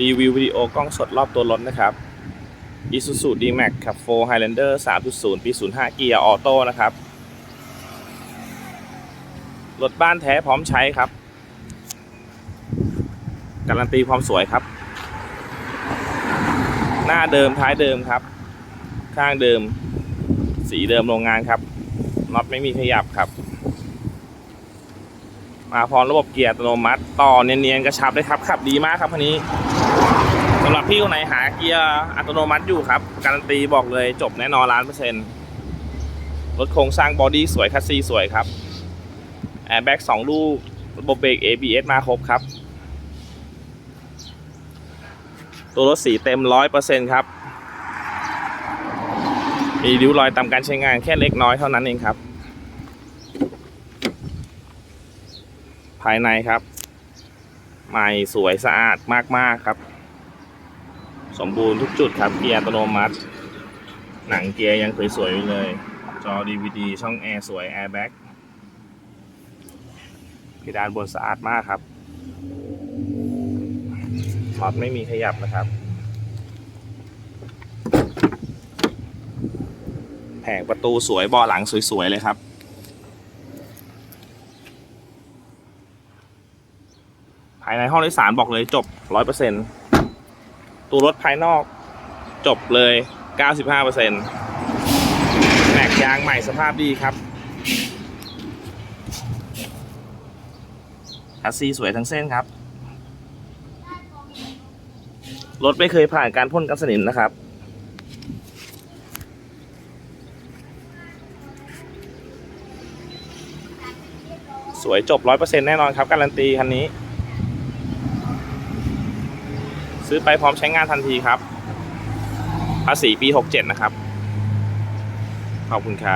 รีวิววิดีโอกล้องสดรอบตัวรถนะครับ Isuzu D-Max ครับ 4 Highlander 3.0 ปี 05 เกียร์ออโต้นะครับ รถบ้านแท้พร้อมใช้ครับ การันตีความสวยครับ หน้าเดิมท้ายเดิมครับ ข้างเดิม สีเดิมโรงงานครับ น็อตไม่มีขยับครับ มาพร้อมระบบเกียร์อัตโนมัติ ต่อเนียนๆกระชับเลยครับขับดีมากครับคันนี้ พี่คนไหนหาเกียร์อัตโนมัติอยู่ครับ การันตีบอกเลยจบแน่นอนล้านเปอร์เซ็นต์รถโครงสร้างบอดี้สวยคัสซีสวยครับแอร์แบ็กสองลูกระบบเบรก ABS มาครบครับ ตัวรถสีเต็มร้อยเปอร์เซ็นต์ครับ มีริ้วรอยตามการใช้งานแค่เล็กน้อยเท่านั้นเองครับ ภายในครับ ใหม่สวยสะอาดมาก ๆ ครับ สมบูรณ์ทุกจุดครับเกียร์อัตโนมัติ หนังเกียร์ยังสวยๆอยู่เลย จอ DVD ช่องแอร์สวยแอร์แบ็กเพดานบนสะอาดมากครับน็อตไม่มีขยับนะครับแผงประตูสวยเบาะหลังสวยๆเลยครับภายในห้องโดยสารบอกเลยจบร้อยเปอร์เซ็นตั ตัวรถภายนอกจบเลยเก้าสิบห้าเปอร์เซ็นแม็กยางใหม่สภาพดีครับคัสซีสวยทั้งเส้นครับ รถไม่เคยผ่านการพ่นกันสนิมนะครับ สวยจบร้อยเปอร์เซ็นแน่นอนครับ การันตีคันนี้ ซื้อไปพร้อมใช้งานทันทีครับ ภาษีปี 67 นะครับ ขอบคุณครับ